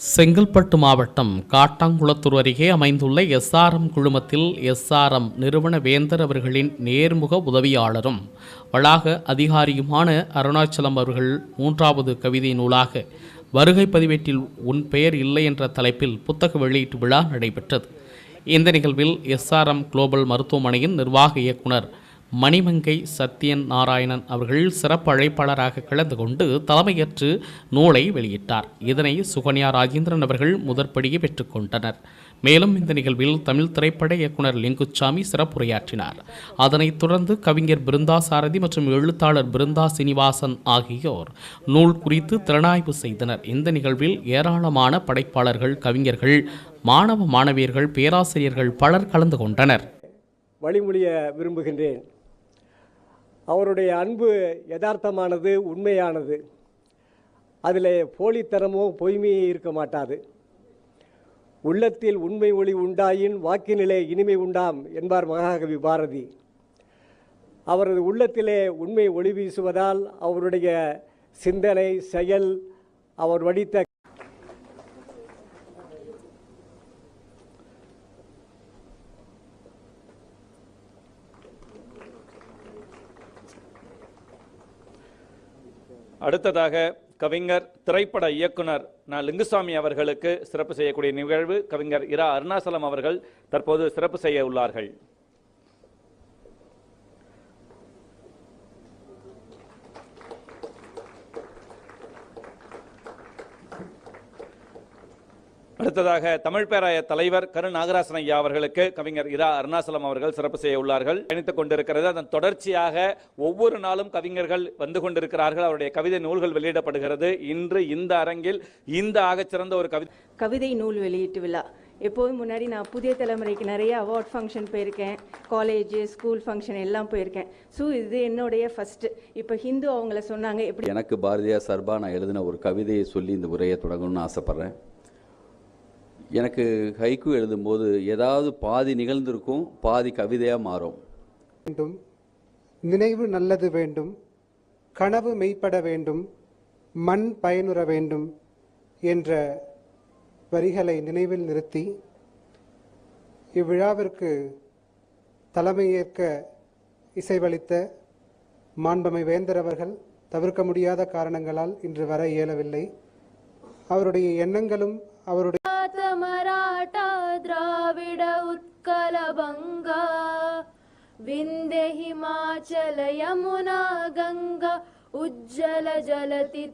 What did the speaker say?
செங்கல்பட்டு மாவட்டம் காட்டாங்குளத்தூர் அருகே அமைந்துள்ள எஸ்ஆர்எம் குழுமத்தில் எஸ்ஆர்எம் நிறுவன வேந்தர் அவர்களின் நேர்முக உதவியாளரும் வளாக அதிகாரியுமான அருணாச்சலம் அவர்கள் மூன்றாவது கவிதை நூலாக வருகை பதிவேட்டில் உன் பெயர் இல்லை என்ற தலைப்பில் புத்தக வெளியீட்டு விழா நடைபெற்றது. இந்த நிகழ்வில் எஸ்ஆர்எம் குளோபல் மருத்துவமனையின் நிர்வாக இயக்குனர் மணிமங்கை சத்யன் நாராயணன் அவர்கள் சிறப்பு அழைப்பாளராக கலந்து கொண்டு தலைமையேற்று நூலை வெளியிட்டார். இதனை சுகன்யா ராஜேந்திரன் அவர்கள் முதற்படியே பெற்றுக்கொண்டனர் மேலும் இந்த நிகழ்வில் தமிழ் திரைப்பட இயக்குனர் லிங்குச்சாமி சிறப்புரையாற்றினார். அதனைத் தொடர்ந்து கவிஞர் பிருந்தா சாரதி மற்றும் எழுத்தாளர் பிருந்தா சீனிவாசன் ஆகியோர் நூல் குறித்து திறனாய்வு செய்தனர். இந்த நிகழ்வில் ஏராளமான படைப்பாளர்கள் கவிஞர்கள் மாணவ மாணவியர்கள் பேராசிரியர்கள் பலர் கலந்து கொண்டனர். வழிமொழிய விரும்புகின்றேன். அவருடைய அன்பு யதார்த்தமானது உண்மையானது. அதில் போலித்தனமோ பொய்மையே இருக்க மாட்டாது. உள்ளத்தில் உண்மை ஒளி உண்டாயின் வாக்கினிலே இனிமை உண்டாம் என்பார் மகாகவி பாரதி. அவரது உள்ளத்திலே உண்மை ஒளி வீசுவதால் அவருடைய சிந்தனை செயல் அவர் வடித்த அடுத்ததாக கவிஞர் திரைப்பட இயக்குனர் ந. லிங்குசாமி அவர்களுக்கு சிறப்பு செய்யக்கூடிய நிகழ்வு கவிஞர் இரா. அருணாசலம் அவர்கள் தற்போது சிறப்பு செய்ய உள்ளார்கள். அடுத்ததாக தமிழ் பேராய தலைவர் கரு நாகராசன் ஐயா அவர்களுக்கு கவிஞர் இரா அருணாசலம் அவர்கள் சிறப்பு செய்ய உள்ளார்கள். பயணித்துக் கொண்டிருக்கிறது. அதன் தொடர்ச்சியாக ஒவ்வொரு நாளும் கவிஞர்கள் வந்து கொண்டிருக்கிறார்கள். அவருடைய கவிதை நூல்கள் வெளியிடப்படுகிறது. இன்று இந்த அரங்கில் இந்த ஆகச்சிறந்த ஒரு கவிதை கவிதை நூல் வெளியீட்டு விழா. எப்போதும் முன்னாடி நான் புதிய தலைமுறைக்கு நிறைய அவார்ட் ஃபங்க்ஷன் போயிருக்கேன். காலேஜ் ஸ்கூல் ஃபங்க்ஷன் எல்லாம் போயிருக்கேன். ஸோ இது என்னுடைய ஃபஸ்ட்டு இப்போ ஹிந்து அவங்கள சொன்னாங்க எப்படி எனக்கு பாரதியார் சார்பாக நான் எழுதின ஒரு கவிதையை சொல்லி இந்த உரையை தொடங்கணும்னு ஆசைப்பட்றேன். எனக்கு ஹைக்கு எழுதும்போது ஏதாவது பாதி நிகழ்ந்திருக்கும் பாதி கவிதையாக மாறும். வேண்டும். நினைவு நல்லது வேண்டும். கனவு மெய்ப்பட வேண்டும். மண் பயனுற வேண்டும் என்ற வரிகளை நினைவில் நிறுத்தி இவ்விழாவிற்கு தலைமையேற்க இசைவளித்த மாண்பமை வேந்தர் அவர்கள் தவிர்க்க முடியாத காரணங்களால் இன்று வர இயலவில்லை. அவருடைய எண்ணங்களும் அவருடைய उत्कलभङ्गा। विन्दे हिमाचल यमुना गङ्गा उज्जल जलति